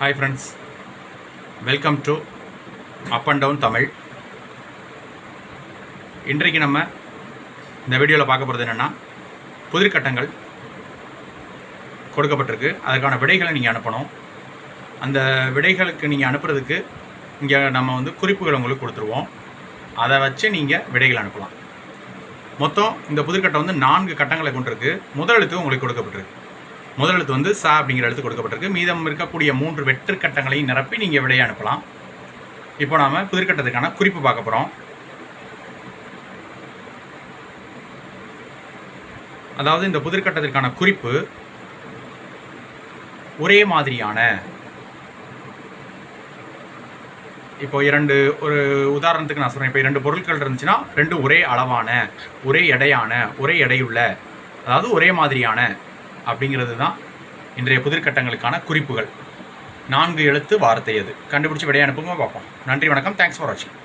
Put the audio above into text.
Hi friends welcome to up and down Tamil இன்றைக்கு நம்ம இந்த வீடியோவில் பார்க்க போகிறது என்னென்னா புதிர்கட்டங்கள் கொடுக்கப்பட்டிருக்கு. அதற்கான விடைகளை நீங்கள் அனுப்பணும். அந்த விடைகளுக்கு நீங்கள் அனுப்புறதுக்கு இங்கே நம்ம வந்து குறிப்புகள் உங்களுக்கு கொடுத்துருவோம். அதை வச்சு நீங்கள் விடைகள் அனுப்பலாம். மொத்தம் இந்த புதிர்கட்டம் வந்து நான்கு கட்டங்களை கொண்டிருக்கு. முதலெழுத்து உங்களுக்கு கொடுக்கப்பட்டிருக்கு. முதல் எழுத்து வந்து சா அப்படிங்கிற எழுத்து கொடுக்கப்பட்டிருக்கு. மீதம் இருக்கக்கூடிய மூன்று வெற்று கட்டங்களையும் நிரப்பி நீங்கள் விடையை அனுப்பலாம். இப்போ நாம் புதிர்கட்டத்துக்கான குறிப்பு பார்க்க போகிறோம் அதாவது இந்த புதிர்கட்டத்திற்கான குறிப்பு ஒரே மாதிரியான இப்போ இரண்டு ஒரு உதாரணத்துக்கு நான் சொல்கிறேன் இப்போ இரண்டு பொருட்கள் இருந்துச்சுன்னா ரெண்டு ஒரே அளவான ஒரே எடையான ஒரே எடையுள்ள அதாவது ஒரே மாதிரியான அப்படிங்கிறது தான் இன்றைய புதிர்கட்டங்களுக்கான குறிப்புகள். நான்கு எழுத்து வார்த்தை அது கண்டுபிடிச்சி விடையை அனுப்புங்க பார்ப்போம். நன்றி வணக்கம். தேங்க்ஸ் ஃபார் வாட்சிங்